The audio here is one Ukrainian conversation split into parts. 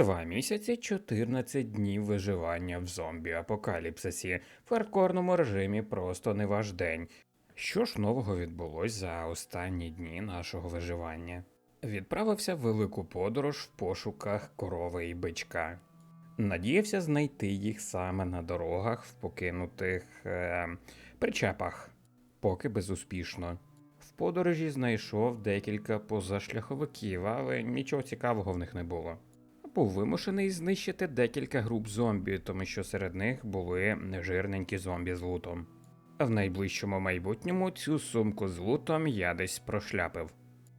Два місяці 14 днів виживання в зомбі-апокаліпсисі. В хардкорному режимі просто не ваш день. Що ж нового відбулось за останні дні нашого виживання? Відправився в велику подорож в пошуках корови і бичка. Надіявся знайти їх саме на дорогах в покинутих е, причепах, поки безуспішно. В подорожі знайшов декілька позашляховиків, але нічого цікавого в них не було. Був вимушений знищити декілька груп зомбі, тому що серед них були жирненькі зомбі з лутом. В найближчому майбутньому цю сумку з лутом я десь прошляпив.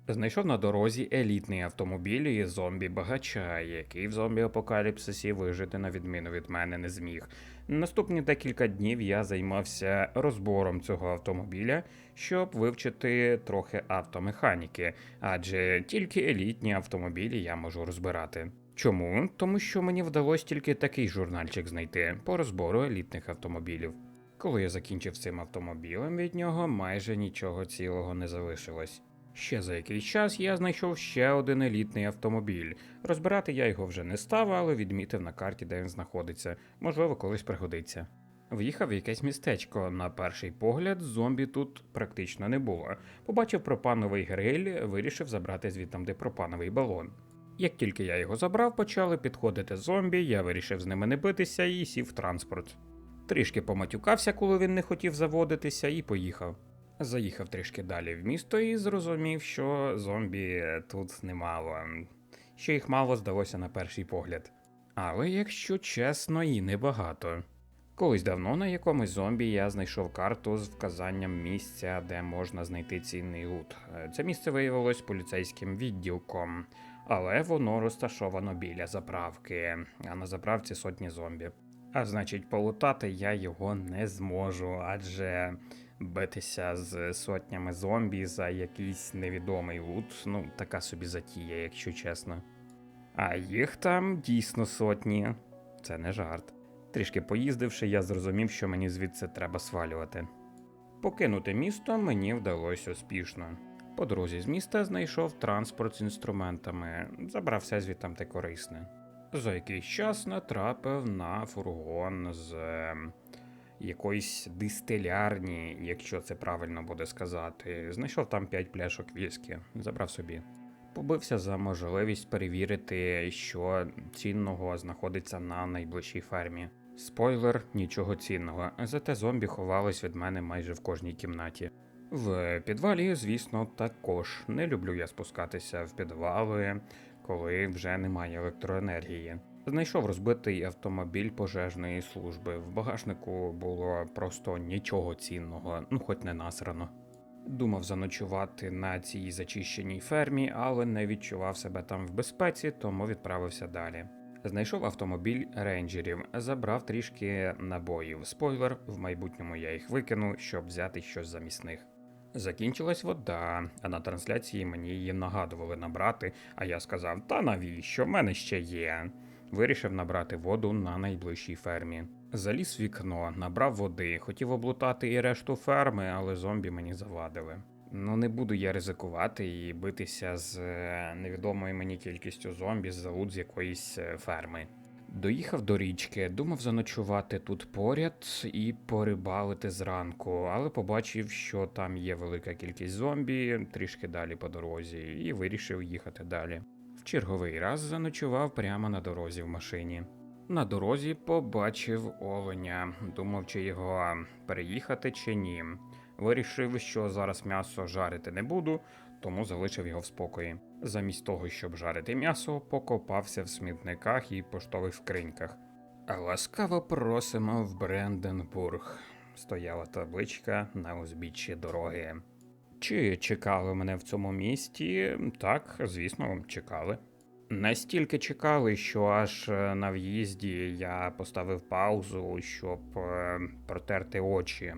Знайшов на дорозі елітний автомобіль і зомбі-багача, який в зомбі-апокаліпсисі вижити на відміну від мене не зміг. Наступні декілька днів я займався розбором цього автомобіля, щоб вивчити трохи автомеханіки, адже тільки елітні автомобілі я можу розбирати. Чому? Тому що мені вдалося тільки такий журнальчик знайти по розбору елітних автомобілів. Коли я закінчив цим автомобілем, від нього майже нічого цілого не залишилось. Ще за якийсь час я знайшов ще один елітний автомобіль. Розбирати я його вже не став, але відмітив на карті, де він знаходиться. Можливо, колись пригодиться. В'їхав в якесь містечко. На перший погляд, зомбі тут практично не було. Побачив пропановий гриль, вирішив забрати звідтам, де пропановий балон. Як тільки я його забрав, почали підходити зомбі, я вирішив з ними не битися і сів в транспорт. Трішки поматюкався, коли він не хотів заводитися, і поїхав. Заїхав трішки далі в місто і зрозумів, що зомбі тут немало. Що їх мало здалося на перший погляд. Але якщо чесно, і небагато. Колись давно на якомусь зомбі я знайшов карту з вказанням місця, де можна знайти цінний лут. Це місце виявилось поліцейським відділком, але воно розташовано біля заправки, а на заправці сотні зомбі. А значить, полутати я його не зможу, адже битися з сотнями зомбі за якийсь невідомий лут, ну, така собі затія, якщо чесно. А їх там дійсно сотні, це не жарт. Трішки поїздивши, я зрозумів, що мені звідси треба свалювати. Покинути місто мені вдалося успішно. По дорозі з міста знайшов транспорт з інструментами, забрав все звідтам те корисне. За якийсь час натрапив на фургон з е, якоїсь дистилярні, якщо це правильно буде сказати. Знайшов там 5 пляшок віскі, забрав собі. Побився за можливість перевірити, що цінного знаходиться на найближчій фермі. Спойлер, нічого цінного, зате зомбі ховались від мене майже в кожній кімнаті. В підвалі, звісно, також не люблю я спускатися в підвали, коли вже немає електроенергії. Знайшов розбитий автомобіль пожежної служби. В багажнику було просто нічого цінного, ну хоч не насрано. Думав заночувати на цій зачищеній фермі, але не відчував себе там в безпеці, тому відправився далі. Знайшов автомобіль рейнджерів, забрав трішки набоїв. Спойлер, в майбутньому я їх викину, щоб взяти щось замість них. Закінчилась вода, а на трансляції мені її нагадували набрати, а я сказав: Та навіщо? В мене ще є. Вирішив набрати воду на найближчій фермі. Заліз вікно, набрав води, хотів облутати і решту ферми, але зомбі мені завадили. Ну не буду я ризикувати і битися з е, невідомою мені кількістю зомбі за лут з якоїсь е, ферми. Доїхав до річки, думав заночувати тут поряд і порибалити зранку, але побачив, що там є велика кількість зомбі трішки далі по дорозі, і вирішив їхати далі. В черговий раз заночував прямо на дорозі в машині. На дорозі побачив оленя, думав, чи його переїхати чи ні. Вирішив, що зараз м'ясо жарити не буду, тому залишив його в спокої. Замість того, щоб жарити м'ясо, покопався в смітниках і поштових скриньках. Ласкаво просимо в Бренденбург. Стояла табличка на узбіччі дороги. Чи чекали мене в цьому місті? Так, звісно, чекали. Настільки чекали, що аж е, на в'їзді я поставив паузу, щоб е, протерти очі.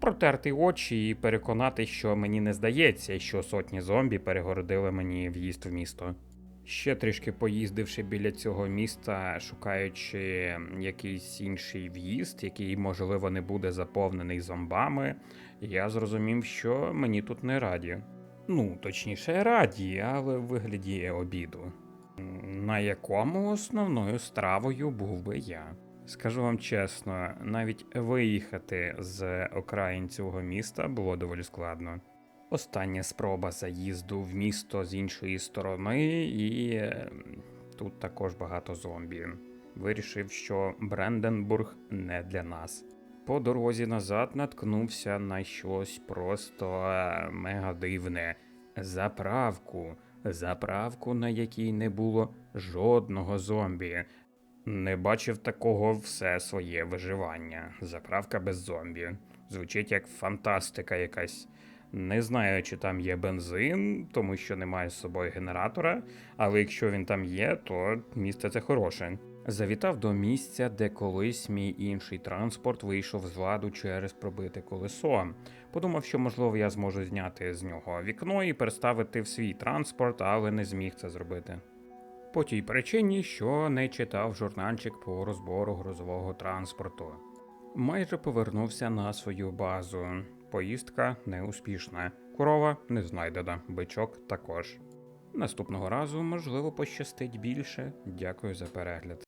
Протерти очі і переконати, що мені не здається, що сотні зомбі перегородили мені в'їзд в місто. Ще трішки поїздивши біля цього міста, шукаючи якийсь інший в'їзд, який, можливо, не буде заповнений зомбами, я зрозумів, що мені тут не раді. Ну, точніше, раді, але в вигляді обіду. На якому основною стравою був би я? Скажу вам чесно, навіть виїхати з окраїн цього міста було доволі складно. Остання спроба заїзду в місто з іншої сторони, і е, тут також багато зомбі. Вирішив, що Бренденбург не для нас. По дорозі назад наткнувся на щось просто е, мега дивне. Заправку. Заправку, на якій не було жодного зомбі. Не бачив такого все своє виживання. Заправка без зомбі. Звучить як фантастика якась. Не знаю, чи там є бензин, тому що немає з собою генератора, але якщо він там є, то місце це хороше. Завітав до місця, де колись мій інший транспорт вийшов з ладу через пробите колесо. Подумав, що можливо я зможу зняти з нього вікно і переставити в свій транспорт, але не зміг це зробити. По тій причині, що не читав журнальчик по розбору грузового транспорту. Майже повернувся на свою базу. Поїздка неуспішна. Корова не знайдена, бичок також. Наступного разу, можливо, пощастить більше. Дякую за перегляд.